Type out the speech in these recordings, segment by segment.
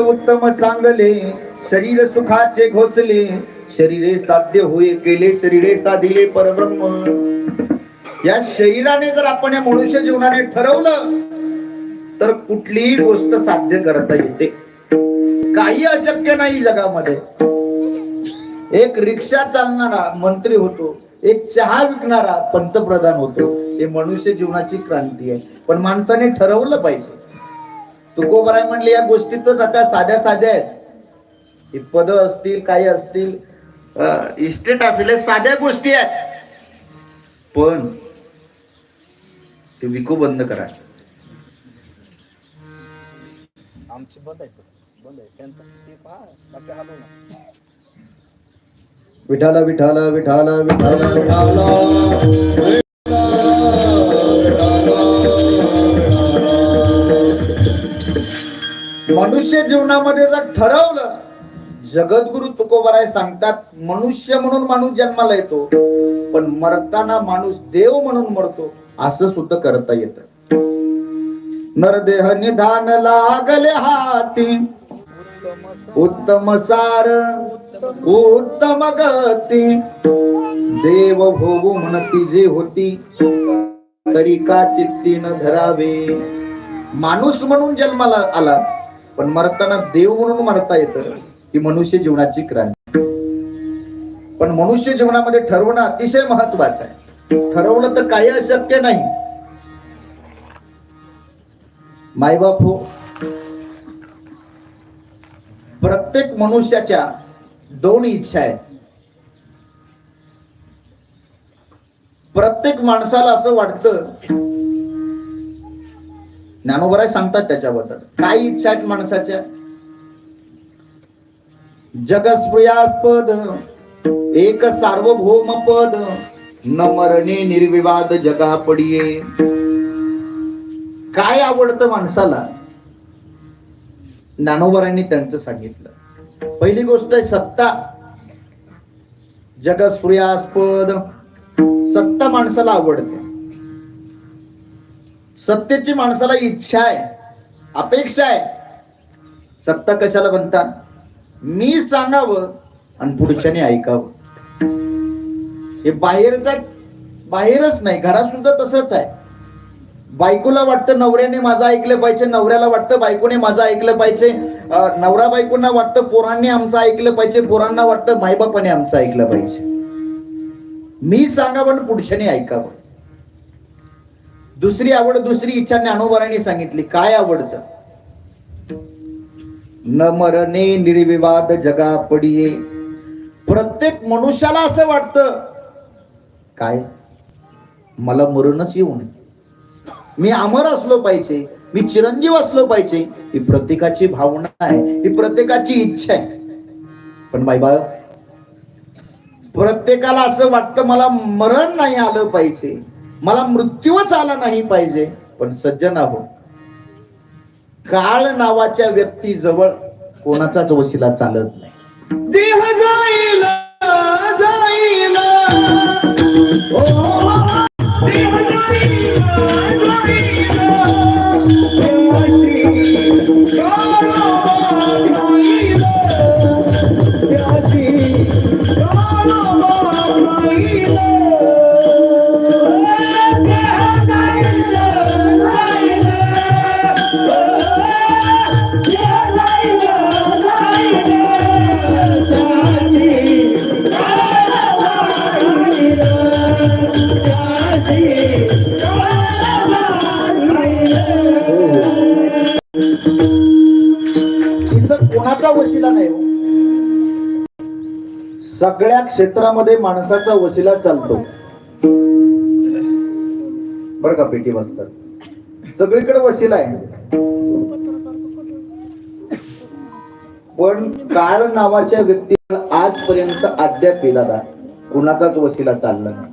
उत्तम चांगले शरीर सुखाचे घोसले. शरीरे साध्य होय केले शरीरे साधिले परब्रह्म. या शरीराने जर आपण या मनुष्य जीवनाने ठरवलं तर कुठलीही गोष्ट साध्य करता येते. काही अशक्य नाही जगामध्ये. एक रिक्षा चालणारा मंत्री होतो एक चहा विकणारा पंतप्रधान होतो. हे मनुष्य जीवनाची क्रांती आहे. पण माणसाने ठरवलं पाहिजे. तुकोबराय म्हणले या गोष्टी तर आता साध्या साध्या आहेत. ही पद असतील काही असतील इस्टेट असले साध्या गोष्टी आहेत. पण ते विकू बंद करा. आमचे बंद आहे बंद त्यांचं विठाला विठाला विठाला विठाला विठाला. मनुष्य जीवनामध्ये जर ठरवलं जगद्गुरु तुकोबराय सांगतात मनुष्य म्हणून माणूस जन्माला येतो पण मरताना माणूस देव म्हणून मरतो असं सुद्धा करता येत. नरदेह निधान लागले हाती. उत्तम सार उत्तम गती. देव भोगू म्हणती जे होती तरी का चित्ती न धरावे? माणूस म्हणून जन्माला आला पण मरताना देव म्हणून मरता येतं ही मनुष्य जीवनाची क्रांती. पण मनुष्य जीवनामध्ये ठरवणं अतिशय महत्वाचं आहे. ठरवलं तर काही अशक्य नाही. मायबाप हो प्रत्येक मनुष्याच्या दोन इच्छा आहेत. प्रत्येक माणसाला असं वाटतं ज्ञानोबराय सांगतात त्याच्याबद्दल. काय इच्छा आहेत माणसाच्या. जगस्प्रियास्पद एक सार्वभौम पद न मरणे निर्विवाद जगा पडिये. काय आवडतं माणसाला? ज्ञानोबरांनी त्यांचं सांगितलं. पहिली गोष्ट आहे सत्ता. जगस्प्रियास्पद सत्ता माणसाला आवडते. सत्तेची माणसाला इच्छा आहे अपेक्षा आहे. सत्ता कशाला म्हणतात? मी सांगावं आणि पुढच्याने ऐकावं. हे बाहेरचा बाहेरच नाही घरात सुद्धा तसंच आहे. बायकोला वाटतं नवऱ्याने माझं ऐकलं पाहिजे नवऱ्याला वाटतं बायकोने माझं ऐकलं पाहिजे. नवरा बायकोंना वाटतं पोरांनी आमचं ऐकलं पाहिजे पोरांना वाटतं मायबापाने आमचं ऐकलं पाहिजे. मी सांगावं आणि पुढच्याने ऐकावं. दुसरी आवड दुसरी इच्छा ज्ञानोबरांनी सांगितली. काय आवडतं? न मरणे निर्विवाद जगा पडिये. प्रत्येक मनुष्याला असं वाटतं. काय? मला मरणच येऊ नये. मी अमर असलो पाहिजे मी चिरंजीव असलो पाहिजे ही प्रत्येकाची भावना आहे ही प्रत्येकाची इच्छा आहे. पण बाई प्रत्येकाला असं वाटतं मला मरण नाही आलं पाहिजे. मला मृत्यूच आला नाही पाहिजे पण सज्जन हो काळ नावाच्या व्यक्ती जवळ कोणाचाच वशिला चालत नाही. देह जाईल जाईल. देह जाईल, जाईल. सगळ्या क्षेत्रामध्ये माणसाचा वशिला चालतो. बर का पेटी वाजतात. सगळीकडे वशिला आहे. पण काळ नावाच्या व्यक्तीला आजपर्यंत अद्याप दादा कुणाचाच वशिला चालला नाही.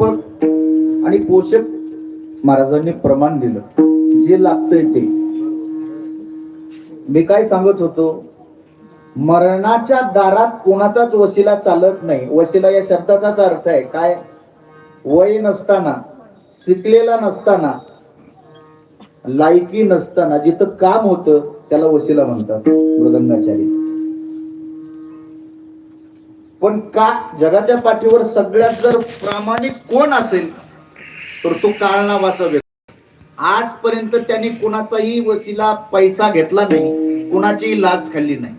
समर्पक आणि पोषक महाराजांनी प्रमाण दिलं. जे लागतंय ते. मी काय सांगत होतो? मरणाच्या दारात कोणाचाच वशिला चालत नाही. वशिला या शब्दाचाच अर्थ आहे. काय? वय नसताना शिकलेला नसताना लायकी नसताना जिथं काम होतं त्याला वशिला म्हणतात. मृदंगाचारी पण का जगाच्या पाठीवर सगळ्यात जर प्रामाणिक कोण असेल तर तो काळ नावाचा व्यक्ती. आजपर्यंत त्यांनी कुणाचाही वसीला पैसा घेतला नाही कुणाचीही लाच खाल्ली नाही.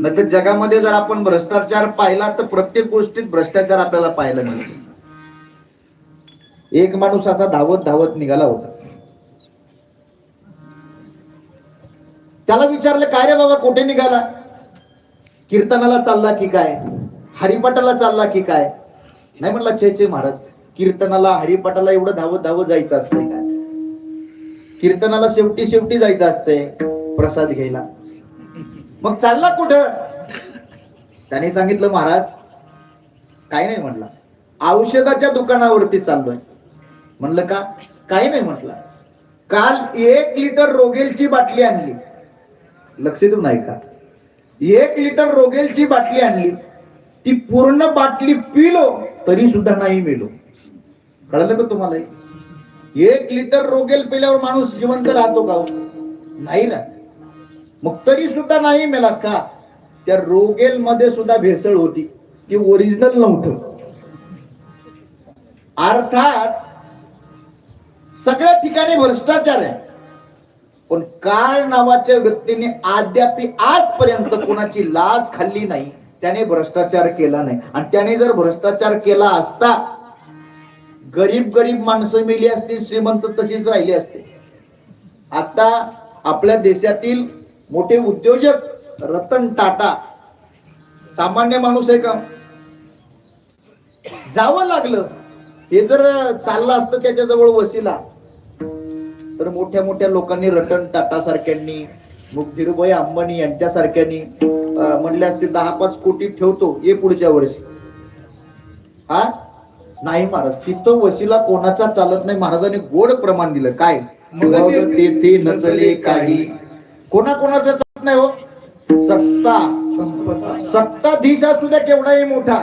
नाही तर जगामध्ये जर आपण भ्रष्टाचार पाहिला तर प्रत्येक गोष्टीत भ्रष्टाचार आपल्याला पाहायला मिळतो. एक माणूस असा धावत धावत निघाला होता. त्याला विचारलं काय रे बाबा कुठे निघाला? कीर्तनाला चालला की काय? हरिपाठाला चालला की काय? नाही म्हणला छे छे महाराज कीर्तनाला हरिपाठाला एवढं धावत धावत जायचं असतंय काय कीर्तनाला शेवटी शेवटी जायचं असतंय प्रसाद घ्यायला. मग चालला कुठं? त्याने सांगितलं महाराज काय नाही म्हटलं. औषधाच्या दुकानावरती चाललोय. म्हणलं का? काही नाही म्हटलं. काल एक लिटर रोगेलची बाटली आणली. लक्ष देऊन ऐका. एक लिटर रोगेलची बाटली आणली. ती पूर्ण बाटली पिलो तरी सुद्धा नाही मेलो. कळलं का तुम्हाला? एक लिटर रोगेल पिल्यावर माणूस जिवंत राहतो का हो? नाही राहत. मग तरी सुद्धा नाही मेला का? त्या रोगेल मध्ये सुद्धा भेसळ होती. ती ओरिजिनल नव्हतं. अर्थात सगळ्या ठिकाणी भ्रष्टाचार आहे. पण काळ नावाच्या व्यक्तीने अद्यापी आजपर्यंत कोणाची लाज खाल्ली नाही त्याने भ्रष्टाचार केला नाही. आणि त्याने जर भ्रष्टाचार केला असता गरीब गरीब माणसं मेली असतील श्रीमंत तशीच राहिली असते. आता आपल्या देशातील मोठे उद्योजक रतन टाटा सामान्य माणूस आहे का? जावं लागलं. हे जर चाललं असतं त्याच्याजवळ वसीला तर मोठ्या मोठ्या लोकांनी रतन टाटा सारख्यांनी मग धीरुभाई अंबानी यांच्यासारख्यांनी म्हणले असते दहा पाच कोटी ठेवतो ये पुढच्या वर्षी. हा? नाही महाराज तिथं वशिला कोणाचा चालत नाही महाराजांनी गोड प्रमाण दिलं. काय? तेथे नचले काही. कोणा कोणाचा चालत नाही हो? सत्ता. सत्ताधीश असू द्या केवढाही मोठा.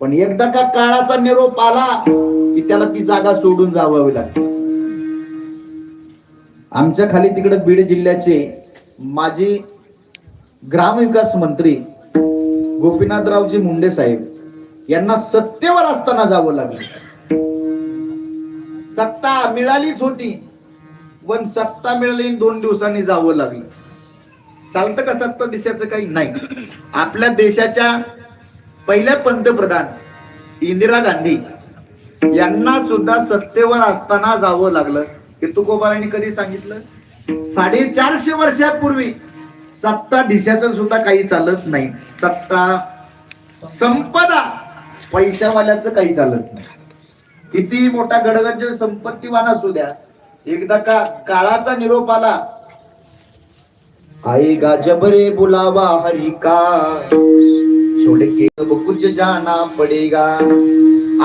पण एकदा का काळाचा निरोप आला की त्याला ती जागा सोडून जावावी लागते आमच्या खाली तिकडे बीड जिल्ह्याचे माजी ग्रामविकास मंत्री गोपीनाथरावजी मुंडे साहेब यांना सत्तेवर असताना जावं लागलं. सत्ता मिळालीच होती पण सत्ता मिळाली दोन दिवसांनी जावं लागलं. चालतं का सत्ता देशाचं काही? नाही. आपल्या देशाच्या पहिल्या पंतप्रधान इंदिरा गांधी यांना सुद्धा सत्तेवर असताना जावं लागलं. हे तुकोबारांनी कधी सांगितलं? साडेचारशे वर्षापूर्वी सत्ताधीशाचं सुद्धा काही चालत नाही. सत्ता संपदा पैशावाल्याचं काही चालत नाही. किती मोठा गडगंज संपत्तीवान असू द्या एकदा का काळाचा निरोप आला आई जब रे बुलावा हरिका का? छोड़ के अब कुछ जाना पड़ेगा.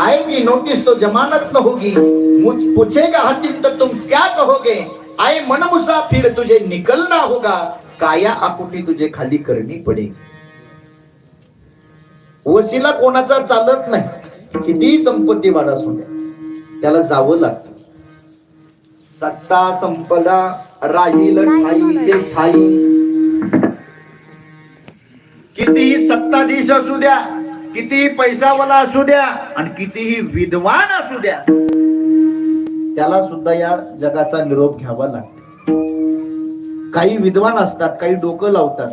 आएगी नोटिस तो जमानत न होगी. पूछेगा हतिम तो तुम क्या कहोगे? आए मन मुसाफिर तुझे निकलना होगा। काया आकुटी तुझे खाली करनी पडेगी। वशिला कोणाचा चालत नाही. कितीही संपत्ती वाढ असू द्या त्याला जावं लागतं. सत्ता संपदा राहील ठाई ते ठाई. कितीही सत्ताधीश असू द्या कितीही पैसावाला असू द्या आणि कितीही विद्वान असू द्या त्याला सुद्धा या जगाचा निरोप घ्यावा लागतो. काही विद्वान असतात काही डोकं लावतात.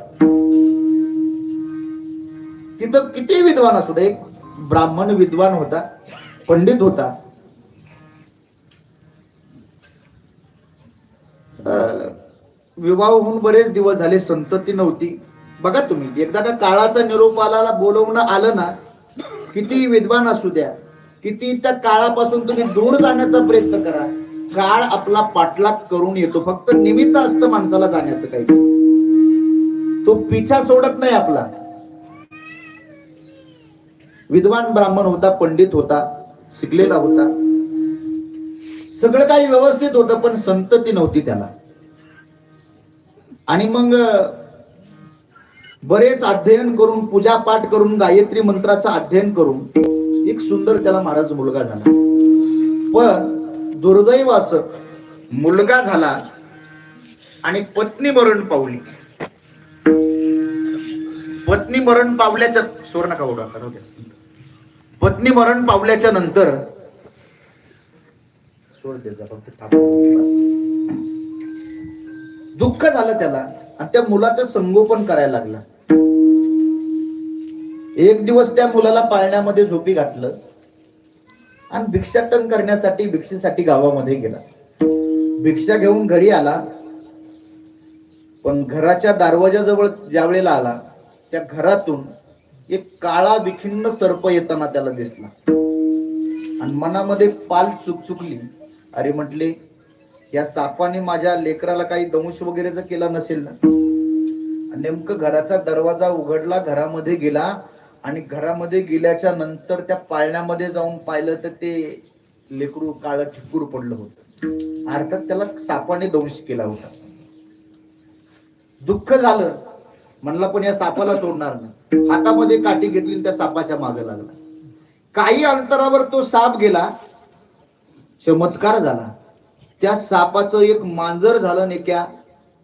तिथं किती विद्वान असू दे एक ब्राह्मण विद्वान होता पंडित होता. विवाह होऊन बरेच दिवस झाले संतती नव्हती. बघा तुम्ही एकदा का काळाचा निरोपाला बोलवणं आलं ना किती विद्वान असू द्या. किती त्या काळापासून तुम्ही दूर जाण्याचा प्रयत्न करा. काळ आपला पाठलाग करून येतो. फक्त निमित्त असतं माणसाला जाण्याचं काही. तो पिछा सोडत नाही आपला. विद्वान ब्राह्मण होता पंडित होता शिकलेला होता. सगळं काही व्यवस्थित होतं पण संतती नव्हती त्याला. आणि मग बरेच अध्ययन करून पूजा पाठ करून गायत्री मंत्राचं अध्ययन करून एक सुंदर त्याला महाराज मुलगा झाला. पण दुर्दैव असं मुलगा झाला आणि पत्नी मरण पावली. पत्नी मरण पावल्याच्या सोर नका ओढा पत्नी मरण पावल्याच्या नंतर दुःख झालं त्याला आणि त्या मुलाचं संगोपन करायला लागला. एक दिवस त्या मुलाला पाळण्यामध्ये झोपी घातलं आणि भिक्षाटन करण्यासाठी भिक्षेसाठी गावामध्ये गेला. भिक्षा घेऊन घरी आला. पण घराच्या दारवाजाजवळ ज्या वेळेला आला त्या घरातून एक काळा विखिन्न सर्प येताना त्याला दिसला. आणि मनामध्ये पाल चुकचुकली. अरे म्हटले या सापाने माझ्या लेकराला काही दंश वगैरे केला नसेल ना? नेमकं घराचा दरवाजा उघडला घरामध्ये गेला आणि घरामध्ये गेल्याच्यानंतर त्या पाळण्यामध्ये जाऊन पाहिलं तर ते लेकरू काळ ठिकूर पडलं होतं. अर्थात त्याला सापाने दंश केला होता. दुःख झालं. म्हणला पण या सापाला तोडणार नाही. हातामध्ये काठी घेतली त्या सापाच्या मागे लागला. काही अंतरावर तो साप गेला. चमत्कार झाला. त्या सापाचं एक मांजर झालं नेक्या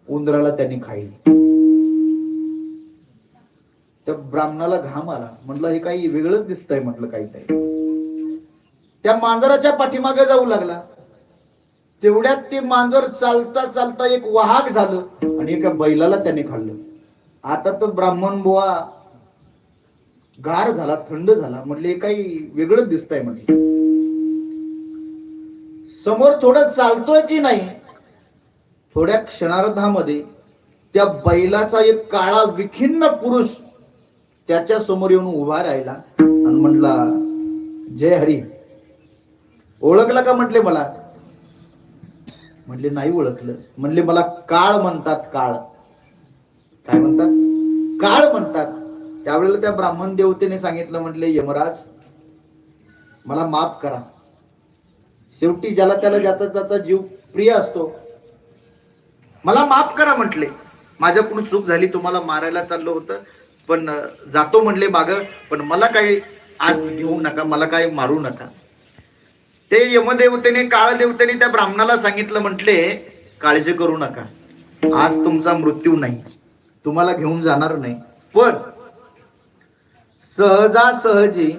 उंदराला त्यांनी खाईल त्या ब्राह्मणाला घाम आला. म्हटलं हे काही वेगळंच दिसतंय म्हटलं काहीतरी. त्या मांजराच्या पाठीमागे जाऊ लागला. तेवढ्यात ते मांजर चालता चालता एक वाहक झालं आणि एका बैलाला त्याने खाल्लं. आता तर ब्राह्मण बुवा गार झाला थंड झाला. म्हटले हे काही वेगळंच दिसतंय म्हटलं. समोर थोडं चालतोय की नाही थोड्या क्षणार्धामध्ये त्या बैलाचा एक काळा विखिन्न पुरुष त्याच्यासमोर येऊन उभा राहिला आणि म्हटला जय हरी. ओळखला का म्हटले मला? म्हटले नाही ओळखलं. म्हणले मला काळ म्हणतात काळ. काय म्हणतात? काळ म्हणतात. त्यावेळेला त्या ब्राह्मण देवतेने सांगितलं म्हटले यमराज मला माफ करा. शेवटी ज्याला त्याला ज्याचा त्याचा जीव प्रिय असतो मला माफ करा म्हटले. माझ्याकडून चूक झाली तुम्हाला मारायला चाललं होतं. पण जातो म्हणले माग पण मला काही आज घेऊ नका मला काही मारू नका. ते यमदेवतेने काळ देवतेने त्या ब्राह्मणाला सांगितलं म्हटले काळजी करू नका. आज तुमचा मृत्यू नाही. तुम्हाला घेऊन जाणार नाही. पण सहजासहजी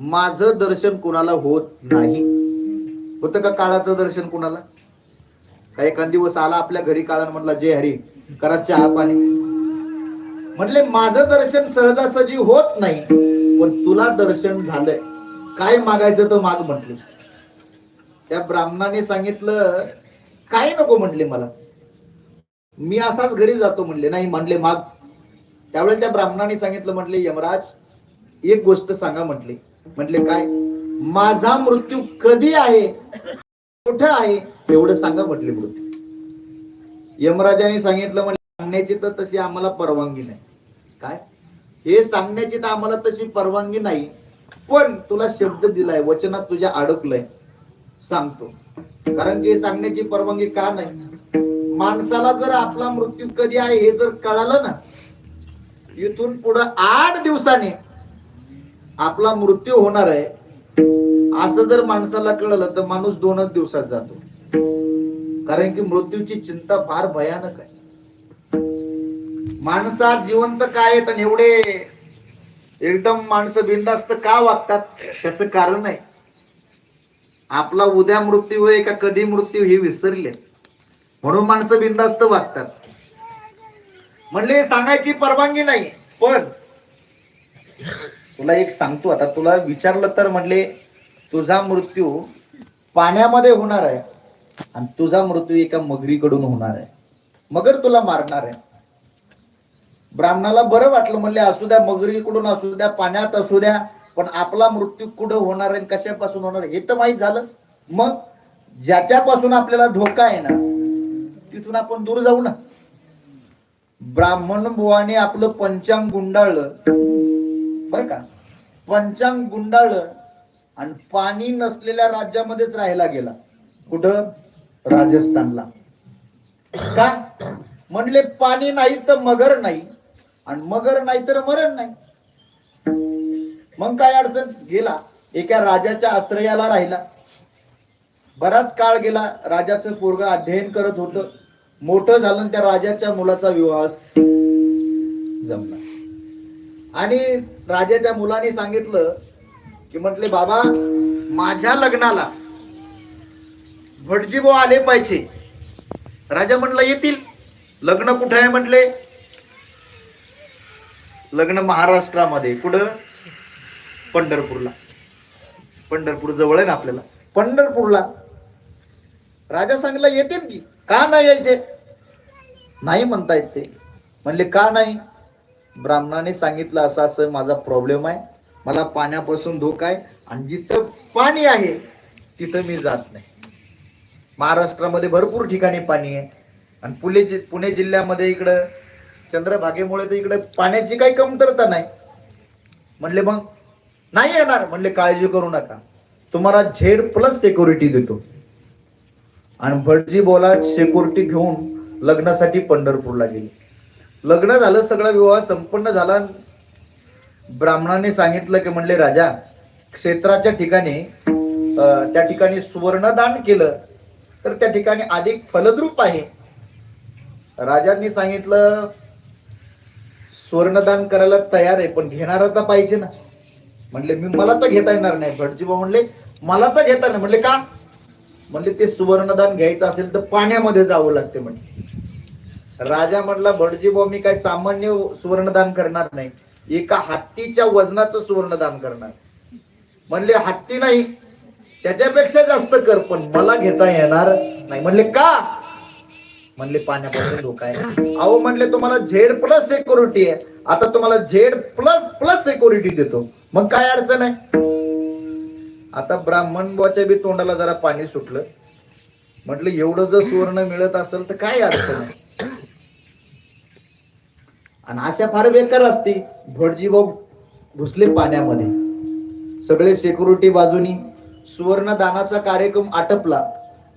माझं दर्शन कुणाला होत नाही. होतं का काळाचं दर्शन कुणाला? का एखाद दिवस आला आपल्या घरी काळानं म्हटला जय हरी करा चहा पाणी. म्हटले माझं दर्शन सहजासहजी होत नाही पण तुला दर्शन झालंय. काय मागायचं तर माग म्हटले. त्या ब्राह्मणाने सांगितलं काय नको म्हटले मला. मी असाच घरी जातो म्हणले नाही म्हणले माग. त्यावेळेला त्या ब्राह्मणाने सांगितलं म्हटले यमराज एक गोष्ट सांगा म्हटले. म्हटले काय? माझा मृत्यू कधी आहे? कुठं आहे? एवढं सांगा म्हटले मृत्यू. यमराजाने सांगितलं म्हणजे सांगण्याची तर तशी आम्हाला परवानगी नाही. काय? हे सांगण्याची तर आम्हाला तशी परवानगी नाही. पण तुला शब्द दिलाय वचनात तुझ्या अडकलंय. सांगतो. कारण की हे सांगण्याची परवानगी का नाही? माणसाला जर आपला मृत्यू कधी आहे हे जर कळालं ना इथून पुढे आठ दिवसाने आपला मृत्यू होणार आहे असं जर माणसाला कळलं तर माणूस दोनच दिवसात जातो. कारण की मृत्यूची चिंता फार भयानक आहे. माणसात जिवंत काय आहेत आणि एवढे एकदम माणसं बिंदास्त का वागतात? त्याचं कारण आहे आपला उद्या मृत्यू आहे का कधी मृत्यू हे विसरले. म्हणून माणसं बिंदास्त वागतात. म्हणले सांगायची परवानगी नाही पण तुला एक सांगतो आता. तुला विचारलं तर म्हणले तुझा मृत्यू पाण्यामध्ये होणार आहे आणि तुझा मृत्यू एका मगरीकडून होणार आहे. मगर तुला मारणार आहे. ब्राह्मणाला बरं वाटलं म्हणले असू द्या मगरीकडून असू द्या पाण्यात असू द्या पण आपला मृत्यू कुठं होणार आणि कशापासून होणार हे तर माहीत झालं. मग ज्याच्यापासून आपल्याला धोका आहे ना तिथून आपण दूर जाऊ ना. ब्राह्मण बुवाने आपलं पंचांग गुंडाळलं. बर का? पंचांग गुंडाळलं आणि पाणी नसलेल्या राज्यामध्येच राहायला गेला. कुठं? राजस्थानला. का? म्हणले पाणी नाही तर मगर नाही आणि मगर नाही तर मरण नाही. मग काय अडचण? गेला. एका राजाच्या आश्रयाला राहिला. बराच काळ गेला. राजाचं पोरग अध्ययन करत होतं. मोठं झालं त्या राजाच्या मुलाचा विवाह. जमला. आणि राजाच्या मुलाने सांगितलं की म्हटले बाबा माझ्या लग्नाला भटजीबो आले पाहिजे. राजा म्हटलं येतील. लग्न कुठे आहे म्हटले? लग्न महाराष्ट्रामध्ये कुठं? पंढरपूरला. पंढरपूर जवळ आहे ना आपल्याला. पंढरपूरला. राजा सांगला येते की? का नाही यायचे? नाही म्हणता येत ते. म्हणले का नाही? ब्राह्मणाने सांगितलं असं असं माझा प्रॉब्लेम आहे. मला पाण्यापासून धोका आहे आणि जिथं पाणी आहे तिथं मी जात नाही. महाराष्ट्रामध्ये भरपूर ठिकाणी पाणी आहे. आणि पुणे जि पुणे जिल्ह्यामध्ये इकडं चंद्रभागेमुळे तर इकडे पाण्याची काही कमतरता नाही. म्हणले मग? नाही येणार. म्हणले काळजी करू नका. तुम्हाला झेड प्लस सिक्युरिटी देतो. आणि भटजी बोला सिक्युरिटी घेऊन लग्नासाठी पंढरपूरला गेले. लग्न झालं सगळा विवाह संपन्न झाला. ब्राह्मणाने सांगितलं की म्हणले राजा क्षेत्राच्या ठिकाणी त्या ठिकाणी सुवर्णदान केलं. तर त्या ठिकाणी अधिक फलद्रूप आहे. राजांनी सांगितलं स्वर्णदान करायला तयार आहे पण घेणारा तर पाहिजे ना. म्हणले मी मला तर घेता येणार नाही. भटजीबा म्हणले मला तर घेता नाही म्हणले का? म्हणले ते सुवर्णदान घ्यायचं असेल तर पाण्यामध्ये जावं लागते. म्हणजे राजा म्हटला भटजीबा मी काय सामान्य सुवर्णदान करणार नाही. एका हत्तीच्या वजनाचं सुवर्णदान करणार. म्हणले हत्ती नाही. त्याच्यापेक्षा जास्त कर पण मला घेता येणार नाही. म्हणले का? म्हणले पाण्यापासून धोका आहे. अहो म्हणले तुम्हाला झेड प्लस सिक्युरिटी आहे. आता तुम्हाला झेड प्लस प्लस सिक्युरिटी देतो. मग काय अडचण आहे? आता ब्राह्मण बुवाच्या बी तोंडाला जरा पाणी सुटलं. म्हटलं एवढं जर सुवर्ण मिळत असेल तर काय अडचण आहे? आणि अशा फार बेकार असते भटजी भाऊ घुसले पाण्यामध्ये. सगळे सिक्युरिटी बाजूनी सुवर्ण दानाचा कार्यक्रम आटपला.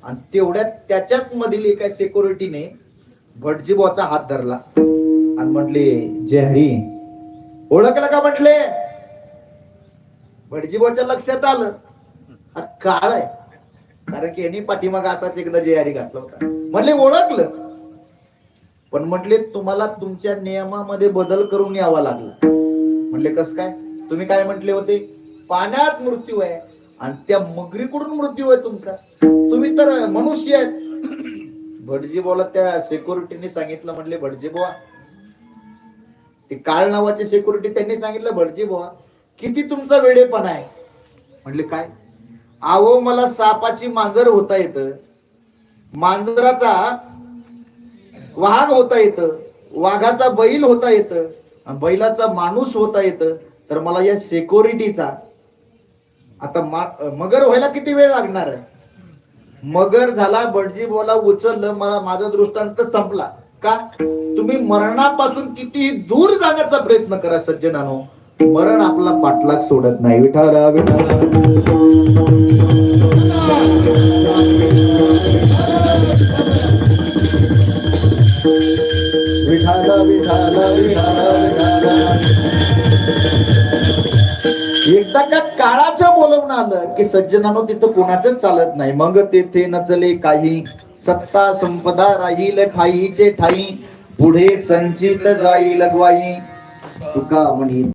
आणि तेवढ्यात त्याच्यात मधील एका सिक्युरिटीने भटजीबॉचा हात धरला. आणि म्हटले जय हरी. ओळखलं का म्हटले? भटजीबॉच्या लक्षात आलं. काळ आहे. कारण की यांनी पाठीमाग असाच एकदा जय हरी घातला होता. म्हटले ओळखलं. पण म्हटले तुम्हाला तुमच्या नियमामध्ये बदल करून यावा लागला. म्हणले कस काय? तुम्ही काय म्हटले होते? पाण्यात मृत्यू आहे. आणि त्या मगरीकडून मृत्यू आहे तुमचा. तुम्ही तर मनुष्य आहेत. भटजी बोला त्या सिक्युरिटीने सांगितलं म्हणले भटजी बुवा. ते काळ नावाची सिक्युरिटी त्यांनी सांगितलं भटजी बुवा किती तुमचा वेडेपणा आहे? म्हणले काय? आहो मला सापाची मांजर होता येत. मांजराचा वाघ होता येत. वाघाचा बैल होता येत. बैलाचा माणूस होता येत. तर मला या सिक्युरिटीचा आता मगर व्हायला किती वेळ लागणार? आहे मगर झाला बडजी बोला उचललं मला माझा दृष्टांत संपला. का? तुम्ही मरणापासून कितीही दूर जाण्याचा प्रयत्न करा सज्जनानो. मरण आपला पाठलाग सोडत नाही. विठाला विठाला विठाला विठाला विठाला विठाला एकदा का काळाचं बोलवणं आलं की सज्जनानो तिथं कोणाच चालत नाही. मग तेथे नचले काही. सत्ता संपदा राहील ठाईचे ठाई. पुढे संचित जाईल ग्वाई तुका म्हणी